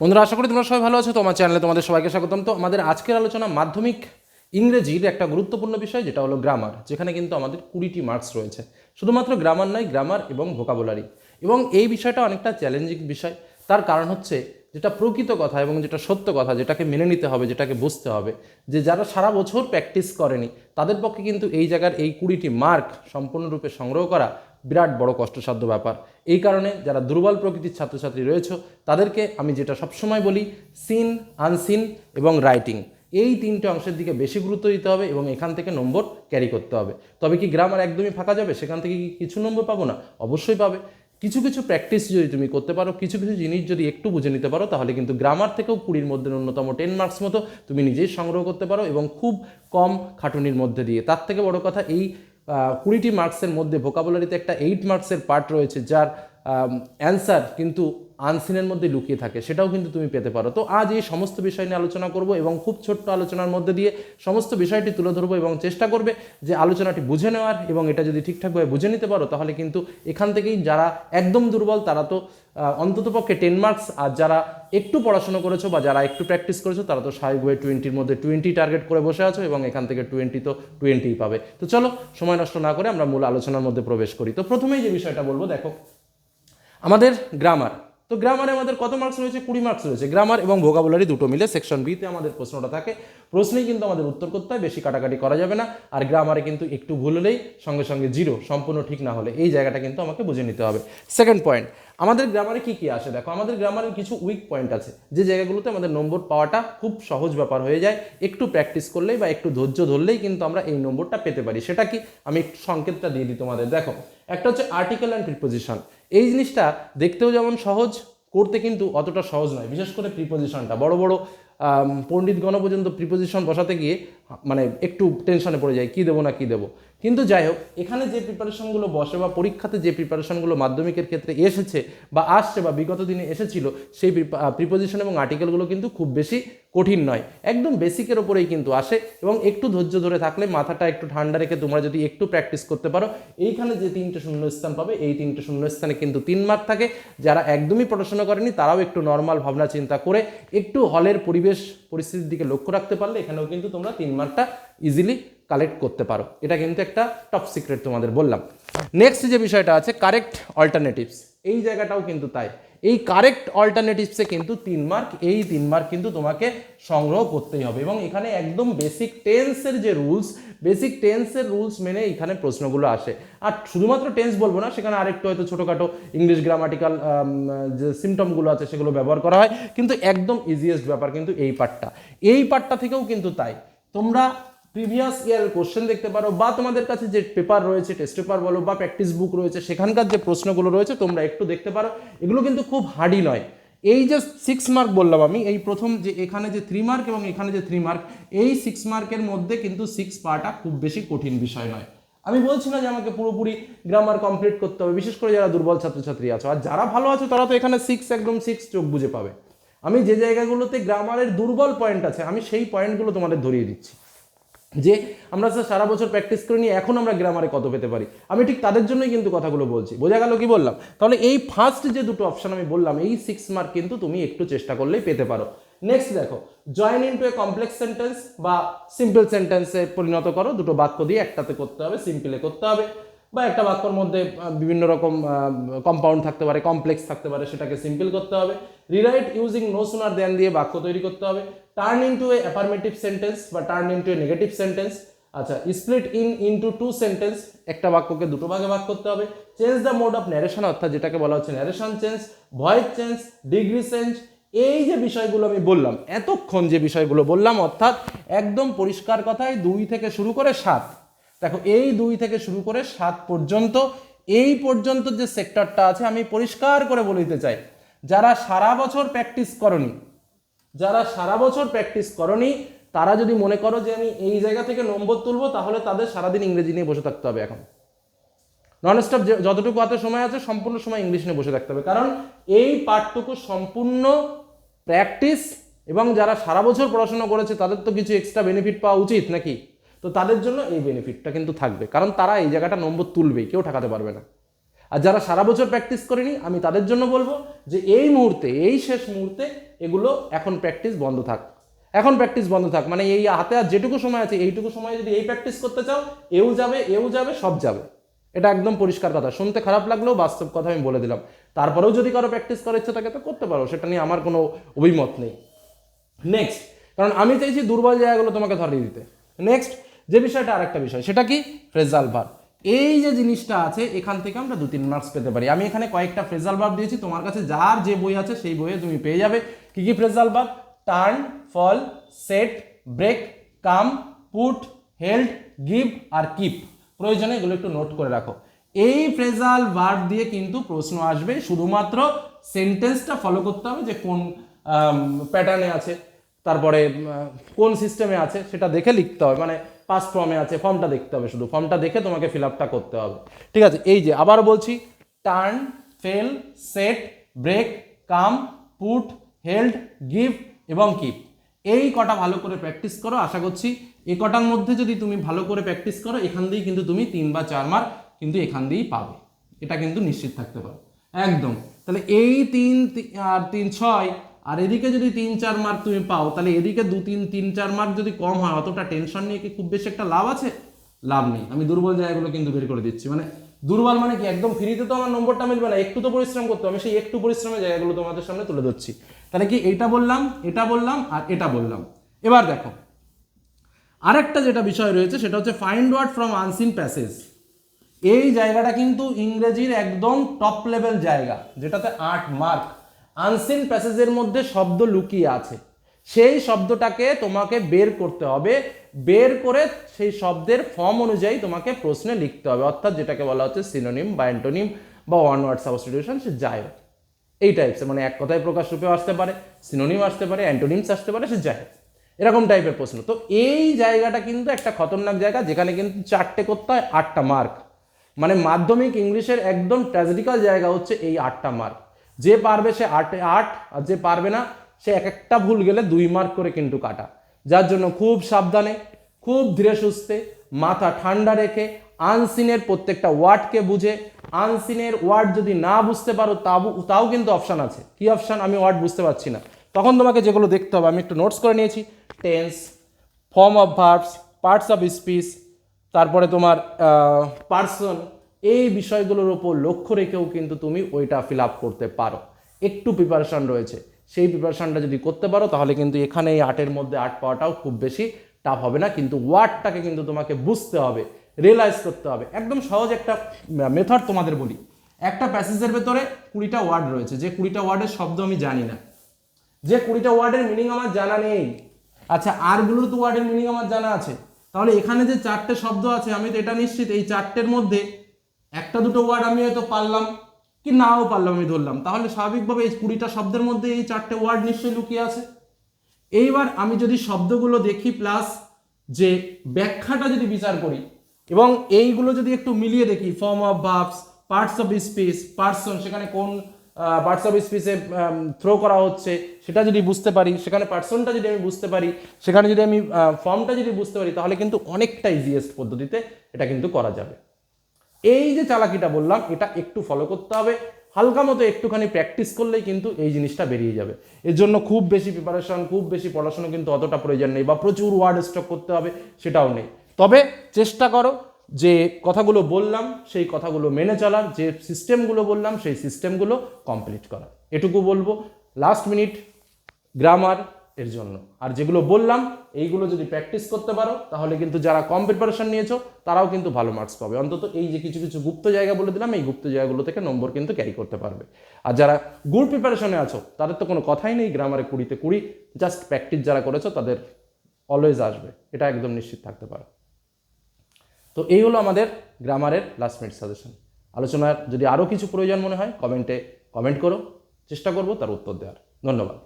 বন্ধুরা, আশা করি তোমরা সবাই ভালো আছো। তোমার চ্যানেলে তোমাদের সবাইকে স্বাগতম। তো আমাদের আজকের আলোচনা মাধ্যমিক ইংরেজির একটা গুরুত্বপূর্ণ বিষয়, যেটা হলো গ্রামার যেখানে কিন্তু আমাদের কুড়িটি মার্কস রয়েছে। শুধুমাত্র গ্রামার নয় গ্রামার এবং ভোকাবুলারি এবং এই বিষয়টা অনেকটা চ্যালেঞ্জিং বিষয়। তার কারণ হচ্ছে, যেটা প্রকৃত কথা এবং যেটা সত্য কথা, যেটাকে মেনে নিতে হবে, যেটাকে বুঝতে হবে, যে যারা সারা বছর প্র্যাকটিস করেনি, তাদের পক্ষে কিন্তু এই জায়গার এই কুড়িটি মার্ক সম্পূর্ণরূপে সংগ্রহ করা বিরাট বড় কষ্টসাধ্য ব্যাপার। এই কারণে যারা দুর্বল প্রকৃতির ছাত্রছাত্রী রয়েছে, তাদেরকে আমি যেটা সবসময় বলি সিন আনসিন এবং রাইটিং এই তিনটে অংশের দিকে বেশি গুরুত্ব দিতে হবে এবং এখান থেকে নম্বর ক্যারি করতে হবে। তবে কি গ্রামার একদমই ফাঁকা যাবে? সেখান থেকে কি কিছু নম্বর পাবো না? অবশ্যই পাবে। কিছু কিছু প্র্যাকটিস যদি তুমি করতে পারো, কিছু কিছু জিনিস যদি একটু বুঝে নিতে পারো, তাহলে কিন্তু গ্রামার থেকেও কুড়ির মধ্যে ন্যূনতম টেন মার্কস মতো তুমি নিজেই সংগ্রহ করতে পারো এবং খুব কম খাটুনির মধ্যে দিয়ে। তার থেকে বড় কথা, এই কুড়িটি মার্কসের মধ্যে ভোকাবুলারিতে একটা এইট মার্কসের পার্ট রয়েছে যার অ্যান্সার কিন্তু আনসিনের মধ্যে লুকিয়ে থাকে, সেটাও কিন্তু তুমি পেতে পারো। তো আজ এই সমস্ত বিষয় নিয়ে আলোচনা করব এবং খুব ছোট্ট আলোচনার মধ্যে দিয়ে সমস্ত বিষয়টি তুলে ধরবো এবং চেষ্টা করবে যে আলোচনাটি বুঝে নেওয়ার এবং এটা যদি ঠিকঠাকভাবে বুঝে নিতে পারো, তাহলে কিন্তু এখান থেকেই যারা একদম দুর্বল, তারা তো অন্ততপক্ষে টেন মার্কস আর যারা একটু পড়াশোনা করেছ বা যারা একটু প্র্যাকটিস করেছ, তারা তো স্বাভাবিকভাবে টোয়েন্টির মধ্যে টোয়েন্টি টার্গেট করে বসে আছো এবং এখান থেকে টোয়েন্টি তো টোয়েন্টিই পাবে। তো চলো, সময় নষ্ট না করে আমরা মূল আলোচনার মধ্যে প্রবেশ করি। তো প্রথমেই যে বিষয়টা বলব, দেখো আমাদের গ্রামার তো গ্রামারে আমাদের কত মার্কস রয়েছে? কুড়ি মার্কস রয়েছে। গ্রামার এবং ভোকাবুলারি দুটো মিলে সেকশন বিতে আমাদের প্রশ্নটা থাকে। প্রশ্নেই কিন্তু আমাদের উত্তর করতে হয়, বেশি কাটাকাটি করা যাবে না। আর গ্রামারে কিন্তু একটু ভুল হলেই সঙ্গে সঙ্গে জিরো সম্পূর্ণ ঠিক না হলে। এই জায়গাটা কিন্তু আমাকে বুঝে নিতে হবে। সেকেন্ড পয়েন্ট আমাদের গ্রামারে কি কি আসে? দেখো, আমাদের গ্রামারের কিছু উইক পয়েন্ট আছে। যে জায়গাগুলোতে আমাদের নম্বর পাওয়াটা খুব সহজ ব্যাপার হয়ে যায়। একটু প্র্যাকটিস করলেই বা একটু ধৈর্য ধরলেই কিন্তু আমরা এই নম্বরটা পেতে পারি। সেটা কি? আমি একটু সংকেতটা দিয়ে দিই তোমাদের। দেখো, একটা হচ্ছে আর্টিকেল অ্যান্ড প্রিপোজিশন এই জিনিসটা দেখতেও যেমন সহজ, করতে কিন্তু অতটা সহজ নয়। বিশেষ করে প্রিপোজিশনটা বড় বড় পণ্ডিতগণ পর্যন্ত প্রিপোজিশন বসাতে গিয়ে মানে একটু টেনশনে পড়ে যায়, কী দেবো না কী দেবো। কিন্তু যাই হোক, এখানে যে প্রিপারেশনগুলো বসে বা পরীক্ষাতে যে প্রিপারেশনগুলো মাধ্যমিকের ক্ষেত্রে এসেছে বা আসছে বা বিগত দিনে এসেছিল, সেই প্রিপোজিশন এবং আর্টিকেলগুলো কিন্তু খুব বেশি কঠিন নয়। একদম বেসিকের ওপরেই কিন্তু আসে এবং একটু ধৈর্য ধরে থাকলে মাথাটা একটু ঠান্ডা রেখে তোমরা যদি একটু প্র্যাকটিস করতে পারো, এইখানে যে তিনটে শূন্যস্থান পাবে, এই তিনটে শূন্যস্থানে কিন্তু তিন মার্ক থাকে। যারা একদমই পড়াশোনা করেনি, তারাও একটু নর্মাল ভাবনা চিন্তা করে একটু হলের পরিবেশ, পরিস্থিতির দিকে লক্ষ্য রাখতে পারলে এখানেও কিন্তু তোমরা তিন মার্কটা ইজিলি কালেক্ট করতে পারো। এটা কিন্তু একটা টপ সিক্রেট তোমাদের বললাম। নেক্সট যে বিষয়টা আছে কারেক্ট অল্টারনেটিভস এই জায়গাটাও কিন্তু তাই। এই কারেক্ট অল্টারনেটিভসে কিন্তু তিন মার্ক এই তিন মার্ক কিন্তু তোমাকে সংগ্রহ করতেই হবে। এবং এখানে একদম বেসিক টেন্সের যে রুলস বেসিক টেন্সের রুলস মেনে এখানে প্রশ্নগুলো আসে। আর শুধুমাত্র টেন্স বলব না, সেখানে আরেকটু হয়তো ছোটোখাটো ইংলিশ গ্রামাটিক্যাল যে সিমটমগুলো আছে সেগুলো ব্যবহার করা হয়। কিন্তু একদম ইজিয়েস্ট ব্যাপার কিন্তু এই পার্টটা এই পার্টটা থেকেও কিন্তু তাই। তোমরা প্রিভিয়াস ইয়ারের কোশ্চেন দেখতে পারো, বা তোমাদের কাছে যে পেপার রয়েছে টেস্ট পেপার বলো, বা প্র্যাকটিস বুক রয়েছে, সেখানকার যে প্রশ্নগুলো রয়েছে, তোমরা একটু দেখতে পারো। এগুলো কিন্তু খুব হার্ডই নয়। এই যে সিক্স মার্ক বললাম আমি, এই প্রথম যে এখানে যে থ্রি মার্ক এবং এখানে যে থ্রি মার্ক এই সিক্স মার্কের মধ্যে কিন্তু সিক্স পার্টটা খুব বেশি কঠিন বিষয় নয়। আমি বলছি না যে আমাকে পুরোপুরি গ্রামার কমপ্লিট করতে হবে, বিশেষ করে যারা দুর্বল ছাত্রছাত্রী আছো। আর যারা ভালো আছো, তারা তো এখানে সিক্স একদম সিক্স চোখ বুঝে পাবে। আমি যে জায়গাগুলোতে গ্রামারের দুর্বল পয়েন্ট আছে, আমি সেই পয়েন্টগুলো তোমাদের ধরিয়ে দিচ্ছি। যে আমরা স্যার সারা বছর প্র্যাকটিস করে নিয়ে এখন আমরা গ্রামারে কত পেতে পারি? আমি ঠিক তাদের জন্যই কিন্তু কথাগুলো বলছি। বোঝা গেল কি বললাম? তাহলে এই ফার্স্ট যে দুটো অপশন আমি বললাম, এই সিক্স মার্ক কিন্তু তুমি একটু চেষ্টা করলেই পেতে পারো। নেক্সট দেখো join into a complex sentence বা সিম্পল সেন্টেন্সে পরিণত করো। দুটো বাক্য দিয়ে একটাতে করতে হবে সিম্পলে করতে হবে। বা একটা বাক্যর মধ্যে বিভিন্ন রকম কম্পাউন্ড থাকতে পারে কমপ্লেক্স থাকতে পারে, সেটাকে সিম্পল করতে হবে। Rewrite using no sooner than দিয়ে বাক্য তৈরি করতে হবে। Turn into a affirmative sentence বা turn into a negative sentence আচ্ছা split in into two sentence একটা বাক্যকে দুটো ভাগে ভাগ করতে হবে। Change the mode of narration অর্থাৎ যেটাকে বলা হচ্ছে narration change voice change degree change এই যে বিষয়গুলো আমি বললাম, এতক্ষণ যে বিষয়গুলো বললাম, অর্থাৎ একদম পরিষ্কার কথায় দুই থেকে শুরু করে সাত। দেখো, এই দুই থেকে শুরু করে সাত পর্যন্ত, এই পর্যন্ত যে সেক্টরটা আছে, আমি পরিষ্কার করে বলিতে চাই, যারা সারা বছর প্র্যাকটিস করনি যারা সারা বছর প্র্যাকটিস করনি, তারা যদি মনে করো যে আমি এই জায়গা থেকে নম্বর তুলবো, তাহলে তাদের সারাদিন ইংরেজি নিয়ে বসে থাকতে হবে এখন। নন স্টপ যতটুকু হাতে সময় আছে, সম্পূর্ণ সময় ইংলিশ নিয়ে বসে থাকতে হবে। কারণ এই পাঠটুকু সম্পূর্ণ প্র্যাকটিস এবং যারা সারা বছর পড়াশোনা করেছে, তাদের তো কিছু এক্সট্রা বেনিফিট পাওয়া উচিত নাকি? তো তাদের জন্য এই বেনিফিটটা কিন্তু থাকবে। কারণ তারা এই জায়গাটা নম্বর তুলবেই, কেউ ঠেকাতে পারবে না। আর যারা সারা বছর প্র্যাকটিস করেনি, আমি তাদের জন্য বলব যে এই মুহূর্তে, এই শেষ মুহূর্তে এগুলো এখন প্র্যাকটিস বন্ধ থাক। এখন প্র্যাকটিস বন্ধ থাক। মানে এই হাতে আর যেটুকু সময় আছে, এইটুকু সময় যদি এই প্র্যাকটিস করতে চাও, এও যাবে এও যাবে, সব যাবে। এটা একদম পরিষ্কার কথা। শুনতে খারাপ লাগলেও বাস্তব কথা আমি বলে দিলাম। তারপরেও যদি কারও প্র্যাকটিস করার ইচ্ছা থাকে, তো করতে পারো। সেটা নিয়ে আমার কোনো অভিমত নেই। নেক্সট কারণ আমি চাইছি দুর্বল জায়গাগুলো তোমাকে ধরিয়ে দিতে। নেক্সট যে বিষয়টা আরেকটা বিষয়, সেটা কি? ফ্রেজাল ভার এই যে জিনিসটা আছে, এখান থেকে আমরা দু তিন মার্কস পেতে পারি। আমি এখানে কয়েকটা ফ্রেজাল ভার দিয়েছি, তোমার কাছে যার যে বই আছে সেই বইয়ে তুমি পেয়ে যাবে। কি কি phrasal verb turn fall set break come put held give আর কিপ প্রয়োজনে এগুলো একটু নোট করে রাখো। এই ফ্রেজাল ভার্ব দিয়ে কিন্তু প্রশ্ন আসবে, শুধুমাত্র সেন্টেন্সটা ফলো করতে হবে যে কোন প্যাটার্নে আছে, তারপরে কোন সিস্টেমে আছে, সেটা দেখে লিখতে হবে। মানে পাস্ট ফর্মে আছে ফর্মটা দেখতে হবে শুধু। ফর্মটা দেখে তোমাকে ফিল আপটা করতে হবে। ঠিক আছে, এই যে আবার বলছি turn fall set break come put held give এবং কিপ এই কটা ভালো করে প্র্যাকটিস করো, আশা করছি এই কটার মধ্যে যদি তুমি ভালো করে প্র্যাকটিস করো, এখান দিয়েই কিন্তু তুমি তিন বা চার মার্ক কিন্তু এখান দিয়েই পাবে। এটা কিন্তু নিশ্চিত থাকতে পারো। একদম। তাহলে এই তিন আর তিন, ছয় আর এদিকে যদি তিন, চার মার্ক তুমি পাও, তাহলে এদিকে দু, তিন তিন, চার মার্ক যদি কম হয়, অতটা টেনশন নিয়ে কি খুব বেশি একটা লাভ আছে? লাভ নেই। আমি দুর্বল জায়গাগুলো কিন্তু বের করে দিচ্ছি। মানে দুর্বল মানে কি? একদম ফ্রিতে তো আমার নম্বরটা মিলবে না। একটু তো পরিশ্রম করতে আমি সেই একটু পরিশ্রমের জায়গাগুলো তোমাদের সামনে তুলে ধরছি। তাহলে কি এটা বললাম এটা বললাম আর এটা বললাম। এবার দেখো, আরেকটা যেটা বিষয় রয়েছে সেটা হচ্ছে find word from unseen passage এই জায়গাটা কিন্তু ইংরেজির একদম টপ লেভেল জায়গা, যেটাতে আট মার্ক আনসিন প্যাসেজের মধ্যে শব্দ লুকিয়ে আছে। সেই শব্দটাকে তোমাকে বের করতে হবে। বের করে সেই শব্দের ফর্ম অনুযায়ী তোমাকে প্রশ্নে লিখতে হবে। অর্থাৎ যেটাকে বলা হচ্ছে সিনোনিম বা অ্যান্টোনিম বা ওয়ান ওয়ার্ড সাবস্টিটিউশন সে যাই হোক। এই টাইপসের মানে এক কথায় প্রকাশ রূপেও আসতে পারে সিনোনিম আসতে পারে অ্যান্টোনিমস আসতে পারে, সে যাই হোক। এরকম টাইপের প্রশ্ন। তো এই জায়গাটা কিন্তু একটা খতরনাক জায়গা, যেখানে কিন্তু চারটে করতে হয়, আটটা মার্ক মানে মাধ্যমিক ইংলিশের একদম ট্র্যাজেডিক্যাল জায়গা হচ্ছে এই আটটা মার্ক যে পারবে সে আটে, আট, আর যে পারবে না, সে এক একটা ভুল গেলে দুই মার্ক করে কিন্তু কাটা। যার জন্য খুব সাবধানে, খুব ধীরে সুস্থে মাথা ঠান্ডা রেখে আনসিনের প্রত্যেকটা ওয়ার্ডকে বুঝে আনসিনের ওয়ার্ড যদি না বুঝতে পারো, তাও তাও কিন্তু অপশান আছে। কি অপশান আমি ওয়ার্ড বুঝতে পারছি না। তখন তোমাকে যেগুলো দেখতে হবে, আমি একটু নোটস করে নিয়েছি। Tense form of verbs parts of speech তারপরে তোমার পার্সন এই বিষয়গুলোর ওপর লক্ষ্য রেখেও কিন্তু তুমি ওইটা ফিল আপ করতে পারো। একটু প্রিপারেশন রয়েছে। সেই প্রিপারেশনটা যদি করতে পারো, তাহলে কিন্তু এখানে এই আর্টের মধ্যে আর্ট পাওয়াটাও খুব বেশি টাফ হবে না। কিন্তু ওয়ার্ডটাকে কিন্তু তোমাকে বুঝতে হবে রিয়েলাইজ করতে হবে। একদম সহজ একটা মেথড তোমাদের বলি। একটা প্যাসেজের ভেতরে কুড়িটা ওয়ার্ড রয়েছে। যে কুড়িটা ওয়ার্ডের শব্দ আমি জানি না। যে কুড়িটা ওয়ার্ডের মিনিং আমার জানা নেই। আচ্ছা আরগুলোর তো ওয়ার্ডের মিনিং আমার জানা আছে। তাহলে এখানে যে চারটে শব্দ আছে, আমি তো এটা নিশ্চিত, এই চারটের মধ্যে একটা দুটো ওয়ার্ড আমি হয়তো পারলাম, কি নাও পারলাম, আমি ধরলাম। তাহলে স্বাভাবিকভাবে এই কুড়িটা শব্দের মধ্যে এই চারটে ওয়ার্ড নিশ্চয়ই লুকিয়ে আছে। এইবার আমি যদি শব্দগুলো দেখি প্লাস যে ব্যাখ্যাটা যদি বিচার করি, এবং এইগুলো যদি একটু মিলিয়ে দেখি form of verbs parts of speech person সেখানে কোন পার্টস অফ স্পিচে থ্রো করা হচ্ছে, সেটা যদি বুঝতে পারি, সেখানে পার্সনটা যদি আমি বুঝতে পারি, সেখানে যদি আমি ফর্মটা যদি বুঝতে পারি, তাহলে কিন্তু অনেকটা ইজিয়েস্ট পদ্ধতিতে এটা কিন্তু করা যাবে। এই যে চালাকিটা বললাম, এটা একটু ফলো করতে হবে। হালকা মতো একটুখানি প্র্যাকটিস করলেই কিন্তু এই জিনিসটা বেরিয়ে যাবে। এর জন্য খুব বেশি প্রিপারেশন খুব বেশি পড়াশোনা কিন্তু অতটা প্রয়োজন নেই বা প্রচুর ওয়ার্ড স্টক করতে হবে, সেটাও নেই। তবে চেষ্টা করো যে কথাগুলো বললাম, সেই কথাগুলো মেনে চলার, যে সিস্টেমগুলো বললাম, সেই সিস্টেমগুলো কমপ্লিট করার। এটুকু বলব। লাস্ট মিনিট গ্রামার এর জন্য। আর যেগুলো বললাম, এইগুলো যদি প্র্যাকটিস করতে পারো, তাহলে কিন্তু যারা কম প্রিপারেশন নিয়েছো, তারাও কিন্তু ভালো মার্কস পাবে। অন্তত এই যে কিছু কিছু গুপ্ত জায়গা বলে দিলাম, এই গুপ্ত জায়গাগুলো থেকে নম্বর কিন্তু ক্যারি করতে পারবে। আর যারা গুড প্রিপারেশনে আছো, তাদের তো কোনো কথাই নেই গ্রামারে কুড়িতে কুড়ি জাস্ট প্র্যাকটিস যারা করেছ, তাদের অলওয়েজ আসবে। এটা একদম নিশ্চিত থাকতে পারো। তো এই হলো আমাদের গ্রামারের লাস্ট মিনিট সাজেশন আলোচনার যদি আরও কিছু প্রয়োজন মনে হয় কমেন্টে কমেন্ট করো। চেষ্টা করব তার উত্তর দেওয়ার। ধন্যবাদ।